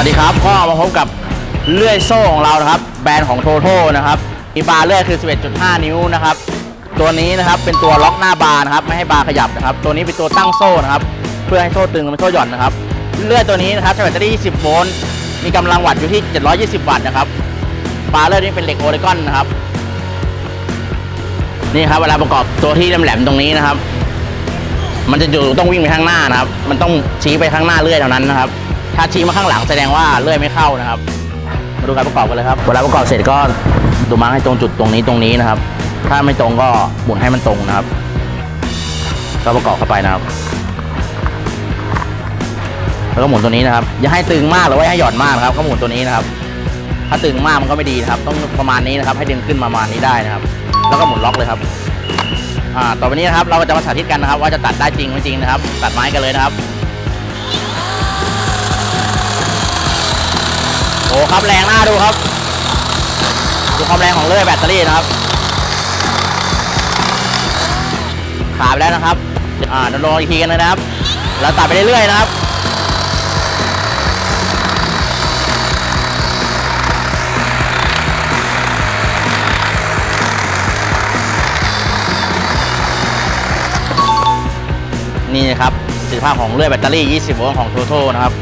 ัสดีครับก็มาพบกับเลื่อยโซ่ของเรานะครับแบรนด์ของโทโทนะครับมีบาร์เลื่อยคือ 11.5 นิ้วนะครับตัวนี้นะครับเป็นตัวล็อกหน้าบาร์นะครับไม่ให้บาร์ขยับนะครับตัวนี้เป็นตัวตั้งโซ่นะครับเพื่อให้โซ่ตึงไม่โซ่หย่อนนะครับเลื่อยตัวนี้นะครับใช้แบตเตอรี่ 20 โวลต์มีกำลังวัตต์อยู่ที่ 720 วัตต์นะครับบาร์เลื่อยนี้เป็นเหล็กโอเลกอนนะครับนี่ครับเวลาประกอบตัวที่แหลมๆตรงนี้นะครับ มันจะอยู่ต้องวิ่งไปข้างหน้านะครับ มันต้องชี้ไปข้างหน้าเลื่อยเท่านั้นนะครับาชี้มาข้างหลังแสดงว่าเลื่อยไม่เข้านะครับ มาดูการประกอบกันเลยครับ เวลาประกอบเสร็จก็ดูมาให้ตรงจุดตรงนี้ตรงนี้นะครับ ถ้าไม่ตรงก็หมุนให้มันตรงนะครับ ก็ประกอบเข้าไปนะครับ แล้วก็หมุนตัวนี้นะครับ อย่าให้ตึงมากหรือว่าให้หย่อนมากนะครับ ก็หมุนตัวนี้นะครับ ถ้าตึงมากมันก็ไม่ดีนะครับ ต้องประมาณนี้นะครับ ให้ดึงขึ้นประมาณนี้ได้นะครับ แล้วก็หมุนล็อกเลยครับอ่าต่อไปนี้นะครับเราจะมาสาธิตกันนะครับ ว่าจะตัดได้จริงไม่จริงนะครับ ตัดไม้กันเลยนะครับ โอ้ครับแรงหน้าดูครับ ดูความแรงของเลื่อยแบตเตอรี่นะครับ ขาดไปแล้วนะครับ อ่าลองอีกทีกันเลยนะครับ แล้วตัดไปเรื่อยๆนะครับนี่นะครับประสิทธิภาพของเลื่อยแบตเตอรี่ 20 โวลต์ของโทโทนะครับ